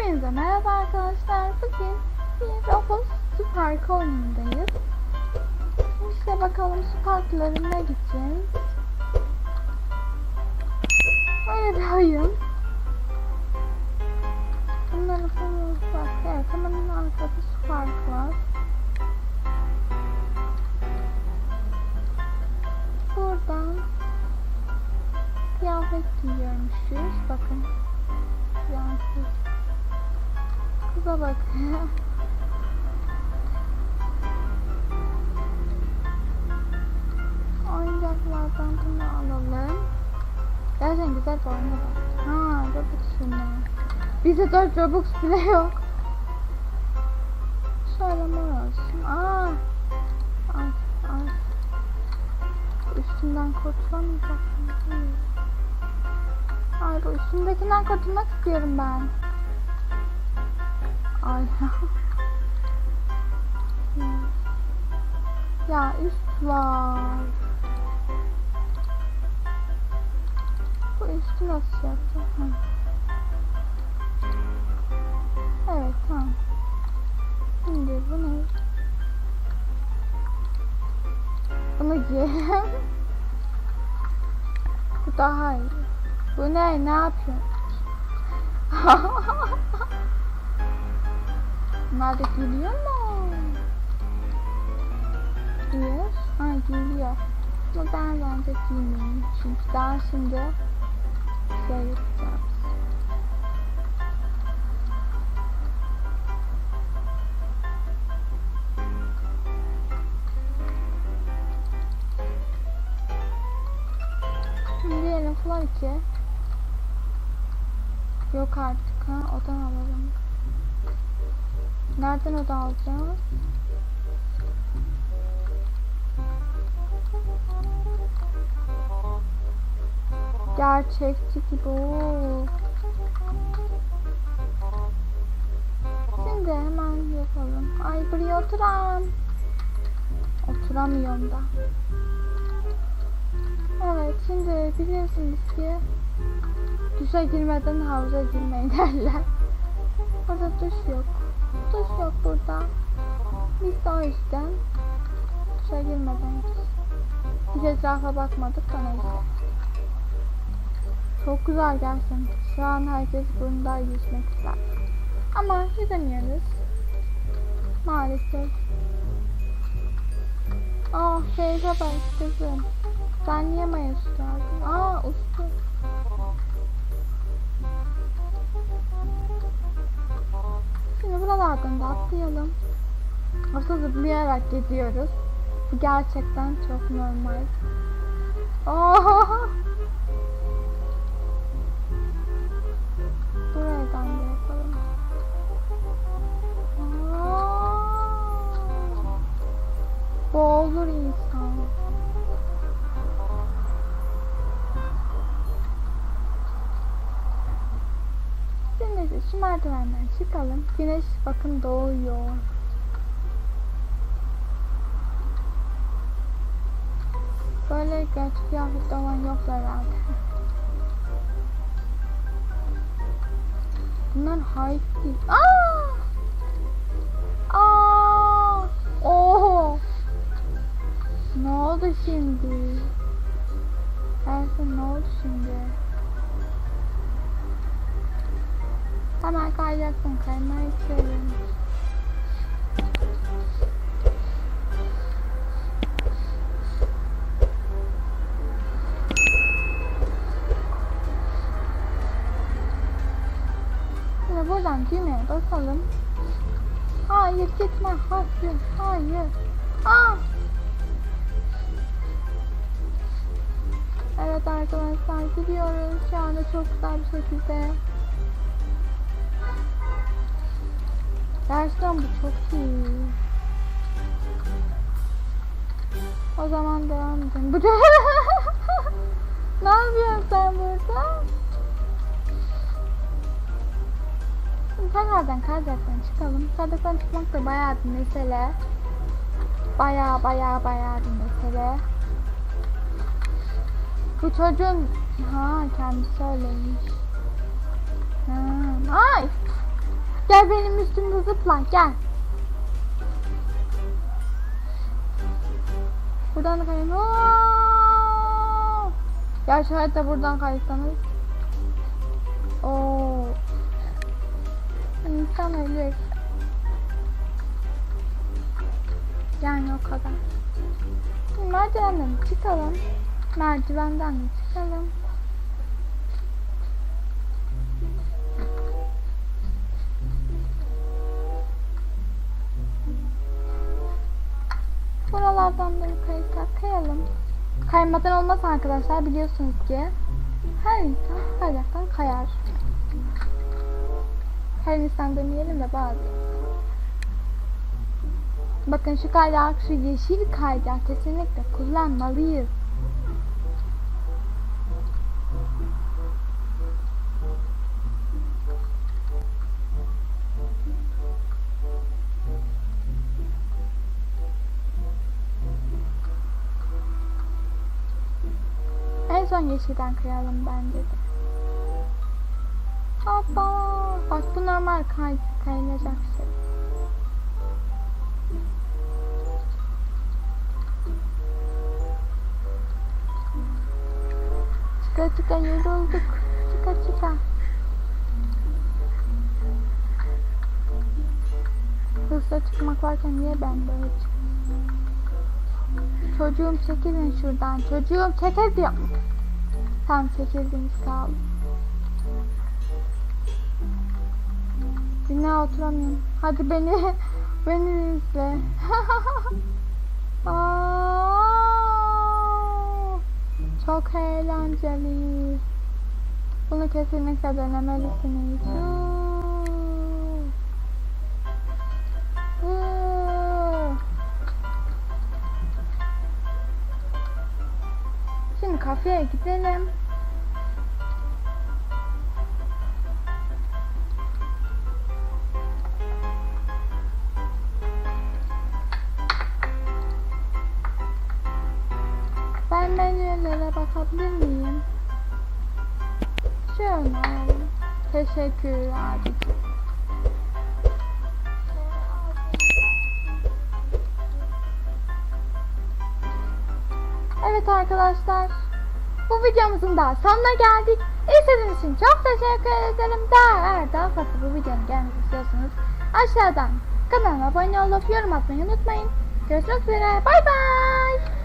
Hepinize merhaba arkadaşlar. Bugün Roblox Parkı oyunundayız. İşte bakalım su parklarına gideceğiz. Böyle bir oyun. Bunları falan bak. Evet hemen parkı var. Buradan kıyafet giyiyormuşuz. Bakın. Kıza bak. Oyuncaklardan bunu alalım. Gerçekten güzel bir oyuna bak. Ha, Robux şunlar. Bizde 4 Robux bile yok. Şöyle mor olsun. Aa. Ay, ay. Üstünden kurtulamayacak mıyım? Ay bu üstündekinden kurtulmak istiyorum ben. Ay. ya üst var. Bu üstü nasıl yapacağım? Evet tamam. Şimdi bu ne? Bunu giyelim. bu daha iyi. Bu ne? Ne yapıyorsun? Da geliyor mu? Giyiyor. Ha geliyor. Ama ben bence giymeyeyim. Çünkü daha şimdi şey yapacağız. Şimdi diyelim falan ki Yok artık ha odan alalım. Nereden oda alacağım? Gerçekçi gibi oo. Şimdi hemen yapalım. Ay buraya oturam. Oturamıyorum da. Evet şimdi biliyorsunuz ki duşa girmeden havuza girmeyin derler. Burada duş yok. Duş yok burada. Biz de o yüzden duşa girmeden gideceğiz. Hiç etrafa bakmadık da neyse. Çok güzel gerçekten. Şu an herkes bunda yüzmek ister. Ama yüzemiyoruz. Maalesef. Ah Feyza bak kızım. Sen niye maya tutardın? Aa ustu. Buralardan da atlayalım. Aslında zıplayarak gidiyoruz. Bu gerçekten çok normal. Oh! Şu merdivenden çıkalım. Güneş bakın doğuyor. Böyle gerçek kıyafetli olan yoklar herhalde. Bunlar hype değil. Aa! Aa! Oo! Ne oldu şimdi? Ersin ne oldu şimdi? Hemen kayacaksın kaymayı içerim. Şimdi buradan düğmeye basalım. Hayır gitme. Hayır. Hayır. Aa! Evet arkadaşlar gidiyoruz. Şu anda çok güzel bir şekilde. Gerçekten bu çok iyi. O zaman devam edelim. Bu ne yapıyorsun sen burada? Şimdi tekrardan kaydıraktan çıkalım. Kaydıraktan çıkmak da bayağı bir mesele. Bayağı bayağı bayağı bir mesele. Bu çocuğun ha kendisi öyleymiş. Ha, ay Gel benim üstümde zıpla gel. Buradan da kayın. Gerçi hayatta buradan kaysanız. Oo. İnsan ölür. Yani o kadar. Merdivenden çıkalım. Merdivenden de çıkalım. Buralardan da yukarı kayalım. Kaymadan olmaz arkadaşlar biliyorsunuz ki. Her insan kayaktan kayar. Her insan demeyelim de bazı. Bakın şu kaydak, şu yeşil kaydak kesinlikle kullanmalıyız. Son yeşilden kayalım bence de. Hoppa. Bak bu normal kay kayılacak şey. Çıka çıka yorulduk. Çıka çıka. Hızla çıkmak varken niye ben böyle çıkıyorum? Çocuğum çekilin şuradan. Çocuğum çekil diyorum. Tam çekildiniz sağ olun. Bina oturamıyorum. Hadi beni beni izle. Çok eğlenceli. Bunu kesinlikle denemelisiniz. Kafeye gidelim. Ben menülere bakabilir miyim? Şöyle. Teşekkür abi. Evet arkadaşlar. Bu videomuzun daha sonuna geldik. İzlediğiniz için çok teşekkür ederim. Daha eğer daha fazla bu videonun gelmesi istiyorsanız aşağıdan kanalıma abone olup yorum atmayı unutmayın. Görüşmek üzere. Bay bay.